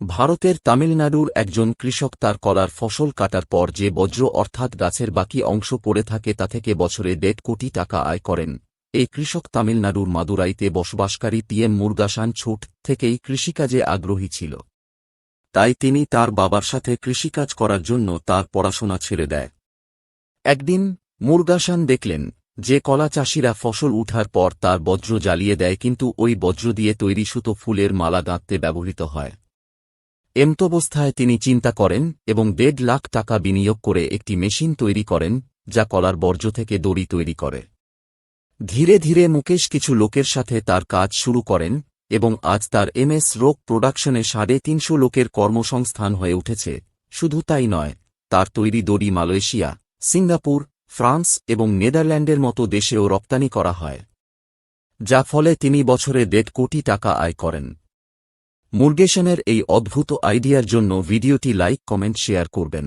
ভারতের তামিলনাড়ুর একজন কৃষক তার কলার ফসল কাটার পর যে বজ্র অর্থাৎ গাছের বাকি অংশ পড়ে থাকে তা থেকে বছরে দেড় কোটি টাকা আয় করেন। এই কৃষক তামিলনাড়ুর মাদুরাইতে বসবাসকারী পিএম মুরগাসান ছোট থেকেই কৃষিকাজে আগ্রহী ছিল। তাই তিনি তার বাবার সাথে কৃষিকাজ করার জন্য তার পড়াশোনা ছেড়ে দেয়। একদিন মুরগাসান দেখলেন যে কলা চাষিরা ফসল উঠার পর তার বজ্র জ্বালিয়ে দেয় কিন্তু ওই বজ্র দিয়ে তৈরি সুতো ফুলের মালা গাঁথতে ব্যবহৃত হয়। এমতবস্থায় তিনি চিন্তা করেন এবং দেড় লাখ টাকা বিনিয়োগ করে একটি মেশিন তৈরি করেন, যা কলার বর্জ্য থেকে দড়ি তৈরি করে। ধীরে ধীরে মুকেশ কিছু লোকের সাথে তার কাজ শুরু করেন এবং আজ তার এমএস রোগ প্রোডাকশনে সাড়ে তিনশো লোকের কর্মসংস্থান হয়ে উঠেছে। শুধু তাই নয়, তার তৈরি দড়ি মালয়েশিয়া, সিঙ্গাপুর, ফ্রান্স এবং নেদারল্যান্ডের মতো দেশেও রপ্তানি করা হয়, যা ফলে তিনি বছরে দেড় কোটি টাকা আয় করেন। মুরগেশনের এই অদ্ভুত আইডিয়ার জন্য ভিডিওটি লাইক কমেন্ট শেয়ার করবেন।